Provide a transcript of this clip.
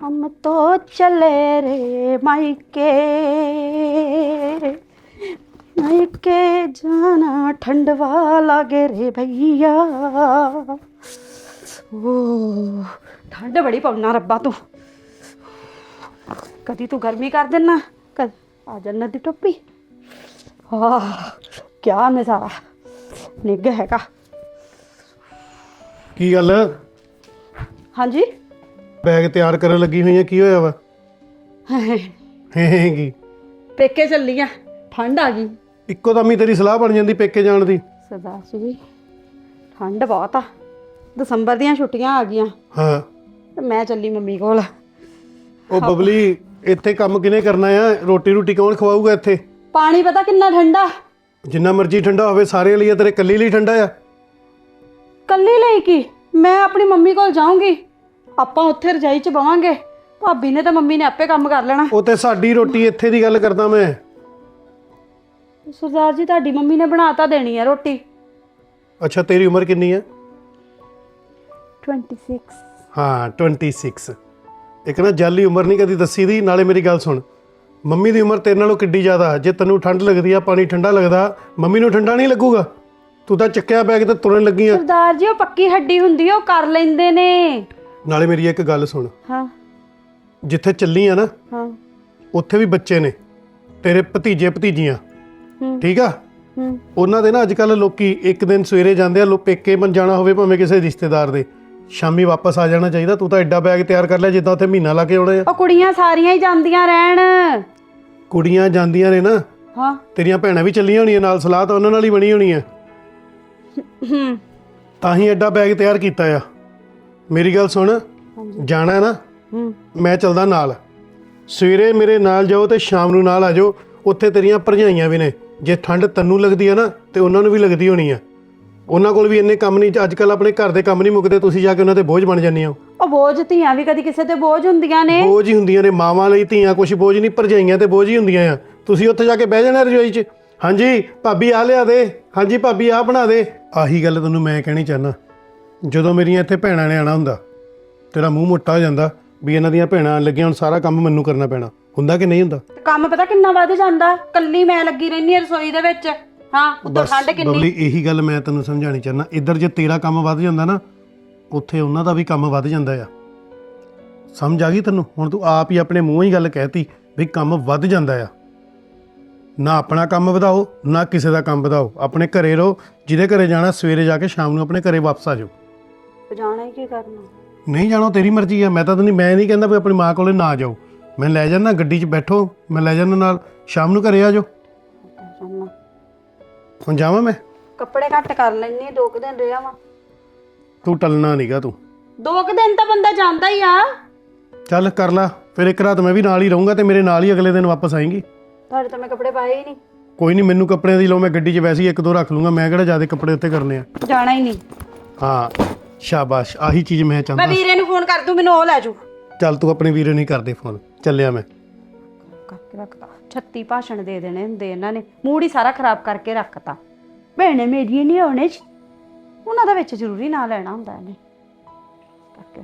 हम तो चले रे मायके। मायके जाना ठंडवा लागे रे भैया। ओ ठंड बड़ी पवना रब्बा तू। कभी तू गर्मी कर देना कद आ जाना दी टोपी। आ क्या नज़ारा निग हैगा। की गल? हाँ जी? ਬੈਗ ਤਿਆਰ ਕਰਨ ਲੱਗੀ ਹੋਈ ਆ ਕੀ ਹੋਇਆ ਵਾ? ਹੈਗੀ ਪੇਕੇ ਚੱਲੀ ਆ ਠੰਡ ਆ ਗਈ। ਇੱਕੋ ਦਮ ਹੀ ਤੇਰੀ ਸਲਾਹ ਬਣ ਜਾਂਦੀ ਪੇਕੇ ਜਾਣ ਦੀ। ਸਰਦਾਰ ਜੀ ਠੰਡ ਬਹੁਤ ਆ। ਦਸੰਬਰ ਦੀਆਂ ਛੁੱਟੀਆਂ ਆ ਗਈਆਂ। ਹਾਂ। ਤੇ ਮੈਂ ਚੱਲੀ ਮੰਮੀ ਕੋਲ। ਉਹ ਬਬਲੀ ਇੱਥੇ ਕੰਮ ਕਿਨੇ ਕਰਨਾ ਆ? ਰੋਟੀ ਰੋਟੀ ਕੌਣ ਖਵਾਊਗਾ ਇੱਥੇ? ਪਾਣੀ ਪਤਾ ਕਿੰਨਾ ਠੰਡਾ? ਜਿੰਨਾ ਮਰਜ਼ੀ ਠੰਡਾ ਹੋਵੇ ਸਾਰਿਆਂ ਲਈ ਆ, ਤੇਰੇ ਕੱਲੀ ਲਈ ਠੰਡਾ ਆ। ਕੱਲੀ ਲਈ ਕੀ? ਮੈਂ ਆਪਣੀ ਮੰਮੀ ਕੋਲ ਜਾਊਂਗੀ। ਆਪਾਂ ਉੱਥੇ ਰਜਾਈ 'ਚ ਬਵਾਂਗੇ। ਭਾਬੀ ਨੇ ਤਾਂ ਮੰਮੀ ਨੇ ਆਪੇ ਕੰਮ ਕਰ ਲੈਣਾ। ਉਹ ਤੇ ਸਾਡੀ ਰੋਟੀ ਇੱਥੇ ਦੀ ਗੱਲ ਕਰਦਾ ਮੈਂ। ਸਰਦਾਰ ਜੀ ਤੁਹਾਡੀ ਮੰਮੀ ਨੇ ਬਣਾ ਤਾਂ ਦੇਣੀ ਹੈ ਰੋਟੀ। ਅੱਛਾ ਤੇਰੀ ਉਮਰ ਕਿੰਨੀ ਹੈ 26 ਹਾਂ 26 ਇੱਕ ਨਾ ਜਾਲੀ ਉਮਰ ਨਹੀਂ ਕਦੀ ਦੱਸੀ ਦੀ ਨਾਲੇ ਮੇਰੀ ਗੱਲ ਸੁਣ। ਮੰਮੀ ਦੀ ਉਮਰ ਤੇਰੇ ਨਾਲੋਂ ਕਿੱਡੀ ਜ਼ਿਆਦਾ ਜੇ ਤੈਨੂੰ ਠੰਡ ਲੱਗਦੀ ਆ ਪਾਣੀ ਠੰਡਾ ਲੱਗਦਾ ਮੰਮੀ ਨੂੰ ਠੰਡਾ ਨਹੀਂ ਲੱਗੂਗਾ? ਤੂੰ ਤਾਂ ਚੱਕਿਆ ਬੈਗ ਤੇ ਤੁਰਨ ਲੱਗੀ ਆ ਸਰਦਾਰ ਜੀ ਉਹ ਪੱਕੀ ਹੱਡੀ ਹੁੰਦੀ ਆ, ਉਹ ਕਰ ਲੈਂਦੇ ਨੇ। ਨਾਲੇ ਮੇਰੀ ਇੱਕ ਗੱਲ ਸੁਣ। ਹਾਂ। ਜਿੱਥੇ ਚੱਲੀ ਆ ਨਾ ਹਾਂ। ਉੱਥੇ ਵੀ ਬੱਚੇ ਨੇ। ਤੇਰੇ ਭਤੀਜੇ ਭਤੀਜੀਆਂ। ਹੂੰ। ਠੀਕ ਆ? ਹੂੰ। ਉਹਨਾਂ ਦੇ ਨਾ ਅੱਜ ਕੱਲ ਲੋਕੀ ਇੱਕ ਦਿਨ ਸਵੇਰੇ ਜਾਂਦੇ ਆ ਲੋ ਪੇਕੇ ਬਣ ਜਾਣਾ ਹੋਵੇ ਭਾਵੇਂ ਕਿਸੇ ਰਿਸ਼ਤੇਦਾਰ ਦੇ। ਸ਼ਾਮੀ ਵਾਪਸ ਆ ਜਾਣਾ ਚਾਹੀਦਾ ਤੂੰ ਤਾਂ ਐਡਾ ਬੈਗ ਤਿਆਰ ਕਰ ਲਿਆ ਜਿੱਦਾਂ ਉੱਥੇ ਮਹੀਨਾ ਲਾ ਕੇ ਆਉਣਾ ਆ। ਉਹ ਕੁੜੀਆਂ ਸਾਰੀਆਂ ਹੀ ਜਾਂਦੀਆਂ ਰਹਿਣ। ਕੁੜੀਆਂ ਜਾਂਦੀਆਂ ਨੇ ਨਾ। ਹਾਂ। ਤੇਰੀਆਂ ਭੈਣਾਂ ਵੀ ਚੱਲੀਆਂ ਹੋਣੀਆਂ ਨਾਲ ਸਲਾਹ ਤਾਂ ਉਹਨਾਂ ਨਾਲ ਹੀ ਬਣੀ ਹੋਣੀ ਆ। ਹੂੰ। ਤਾਂ ਹੀ ਐਡਾ ਬੈਗ ਤਿਆਰ ਕੀਤਾ ਆ। ਮੇਰੀ ਗੱਲ ਸੁਣ। ਜਾਣਾ ਹੈ ਨਾ। ਹੂੰ। ਮੈਂ ਚੱਲਦਾ ਨਾਲ। ਸਵੇਰੇ ਮੇਰੇ ਨਾਲ ਜਾਓ ਤੇ ਸ਼ਾਮ ਨੂੰ ਨਾਲ ਆ ਜਾਓ। ਉੱਥੇ ਤੇਰੀਆਂ ਭਰਜਾਈਆਂ ਵੀ ਨੇ। ਜੇ ਠੰਡ ਤੈਨੂੰ ਲੱਗਦੀ ਆ ਨਾ ਤੇ ਉਹਨਾਂ ਨੂੰ ਵੀ ਲੱਗਦੀ ਹੋਣੀ ਆ। ਉਹਨਾਂ ਕੋਲ ਵੀ ਇੰਨੇ ਕੰਮ ਨਹੀਂ ਅੱਜ ਕੱਲ ਆਪਣੇ ਘਰ ਦੇ ਕੰਮ ਨਹੀਂ ਮੁੱਕਦੇ। ਤੁਸੀਂ ਜਾ ਕੇ ਉਹਨਾਂ ਤੇ ਬੋਝ ਬਣ ਜਾਂਦੀਆਂ ਹੋ। ਉਹ ਬੋਝ ਧੀਆਂ ਵੀ ਕਦੀ ਕਿਸੇ ਤੇ ਬੋਝ ਹੁੰਦੀਆਂ ਨੇ। ਬੋਝ ਹੀ ਹੁੰਦੀਆਂ ਨੇ। ਮਾਵਾਂ ਲਈ ਧੀਆਂ ਕੁਛ ਬੋਝ ਨਹੀਂ ਭਰਜਾਈਆਂ ਤੇ ਬੋਝ ਹੀ ਹੁੰਦੀਆਂ ਆ। ਤੁਸੀਂ ਉੱਥੇ ਜਾ ਕੇ ਬਹਿ ਜਾਣਾ ਰਜੋਈ 'ਚ। ਹਾਂਜੀ ਭਾਬੀ ਆ ਲਿਆ ਦੇ। ਹਾਂਜੀ ਭਾਬੀ ਆ ਬਣਾ ਦੇ। ਆਹੀ ਗੱਲ ਤੈਨੂੰ ਮੈਂ ਕਹਿਣੀ ਚਾਹਨਾ ਜਦੋਂ ਮੇਰੀਆਂ ਇੱਥੇ ਭੈਣਾਂ ਨੇ ਆਣਾ ਹੁੰਦਾ ਤੇਰਾ ਮੂੰਹ ਮੋਟਾ ਹੋ ਜਾਂਦਾ ਵੀ ਇਹਨਾਂ ਦੀਆਂ ਭੈਣਾਂ ਲੱਗੀਆਂ ਹੁਣ ਸਾਰਾ ਕੰਮ ਮੈਨੂੰ ਕਰਨਾ ਪੈਣਾ। ਹੁੰਦਾ ਕਿ ਨਹੀਂ ਹੁੰਦਾ? ਕੰਮ ਪਤਾ ਕਿੰਨਾ ਵੱਧ ਜਾਂਦਾ? ਕੱਲੀ ਮੈਂ ਲੱਗੀ ਰਹਿੰਦੀ ਹਾਂ ਰਸੋਈ ਦੇ ਵਿੱਚ। ਹਾਂ ਉੱਤੋਂ ਠੰਡ ਕਿੰਨੀ? ਬਬਲੀ ਇਹੀ ਗੱਲ ਮੈਂ ਤੈਨੂੰ ਸਮਝਾਣੀ ਚਾਹਨਾ ਇੱਧਰ ਜੇ ਤੇਰਾ ਕੰਮ ਵੱਧ ਜਾਂਦਾ ਨਾ ਉੱਥੇ ਉਹਨਾਂ ਦਾ ਵੀ ਕੰਮ ਵੱਧ ਜਾਂਦਾ ਆ। ਸਮਝ ਆ ਗਈ ਤੈਨੂੰ? ਹੁਣ ਤੂੰ ਆਪ ਹੀ ਆਪਣੇ ਮੂੰਹ ਹੀ ਗੱਲ ਕਹਿਤੀ ਵੀ ਕੰਮ ਵੱਧ ਜਾਂਦਾ ਆ। ਨਾ ਆਪਣਾ ਕੰਮ ਵਧਾਓ ਨਾ ਕਿਸੇ ਦਾ ਕੰਮ ਵਧਾਓ। ਆਪਣੇ ਘਰੇ ਰਹੋ ਜਿਹਦੇ ਘਰੇ ਜਾਣਾ ਸਵੇਰੇ ਜਾ ਕੇ ਸ਼ਾਮ ਨੂੰ ਆਪਣੇ ਘਰੇ ਵਾਪਸ ਆ ਜਾਓ। ਜਾਣਾ ਹੀ ਕੀ ਕਰਨਾ? ਨਹੀਂ ਜਾਣਾ ਤੇਰੀ ਮਰਜ਼ੀ ਆ। ਮੈਂ ਤਾਂ ਨਹੀਂ ਮੈਂ ਨਹੀਂ ਕਹਿੰਦਾ ਵੀ ਆਪਣੀ ਮਾਂ ਕੋਲੇ ਨਾ ਜਾਓ। ਮੈਂ ਲੈ ਜਾਣਾ ਗੱਡੀ 'ਚ ਬੈਠੋ। ਮੈਂ ਲੈ ਜਾਣਾ ਨਾਲ। ਸ਼ਾਮ ਨੂੰ ਘਰੇ ਆ ਜਾਓ। ਹੁਣ ਜਾਵਾਂ ਮੈਂ? ਕੱਪੜੇ ਘੱਟ ਕਰ ਲੈਣੀ ਦੋ ਕੁ ਦਿਨ ਰਿਹਾ ਵਾ। ਤੂੰ ਟਲਣਾ ਨਹੀਂਗਾ ਤੂੰ। ਦੋ ਕੁ ਦਿਨ ਤਾਂ ਬੰਦਾ ਜਾਂਦਾ ਹੀ ਆ। ਚੱਲ ਕਰ ਲਾ। ਫਿਰ ਇੱਕ ਰਾਤ ਮੈਂ ਵੀ ਨਾਲ ਹੀ ਰਹੂੰਗਾ ਤੇ ਮੇਰੇ ਨਾਲ ਹੀ ਅਗਲੇ ਦਿਨ ਵਾਪਸ ਆਏਂਗੀ। ਤੁਹਾਡੇ ਤਾਂ ਮੈਂ ਕੱਪੜੇ ਪਾਏ ਹੀ ਨਹੀਂ। ਕੋਈ ਨਹੀਂ ਮੈਨੂੰ ਕੱਪੜਿਆਂ ਦੀ ਲੋ ਮੈਂ ਗੱਡੀ 'ਚ ਵੈਸੇ ਹੀ ਇੱਕ ਦੋ ਰੱਖ ਲੂੰਗਾ। ਮੈਂ ਕਿਹੜਾ ਜ਼ਿਆਦਾ ਕੱਪੜੇ ਉੱਤੇ ਕਰਨੇ ਆ? ਜਾਣਾ ਹੀ ਨਹੀਂ। ਹਾਂ। ਸ਼ਾਬਾਸ਼ ਆਹੀ ਚੀਜ਼ ਮੈਂ ਮੈਂ ਚਾਹੁੰਦਾ ਵੀਰੇ ਨੂੰ ਫੋਨ ਕਰ ਦੂੰ ਮੈਨੂੰ ਉਹ ਲੈ ਜਾਊ। ਚੱਲ ਤੂੰ ਆਪਣੇ ਵੀਰੇ ਨਹੀਂ ਕਰਦੇ ਫੋਨ ਚੱਲਿਆ ਮੈਂ। ਕਰਕੇ ਰੱਖਤਾ। 36 ਭਾਸ਼ਣ ਦੇ ਦੇਣੇ ਹੁੰਦੇ ਇਹਨਾਂ ਨੇ ਮੂਡ ਹੀ ਸਾਰਾ ਖਰਾਬ ਕਰਕੇ ਰੱਖਤਾ। ਭੈਣੇ ਮੇਰੀ ਨਹੀਂ ਆਉਣੇ ਚ। ਉਹਨਾਂ ਦਾ ਵਿੱਚ ਜ਼ਰੂਰੀ ਨਾਂ ਲੈਣਾ ਹੁੰਦਾ ਇਹਨੇ। ਕਰਕੇ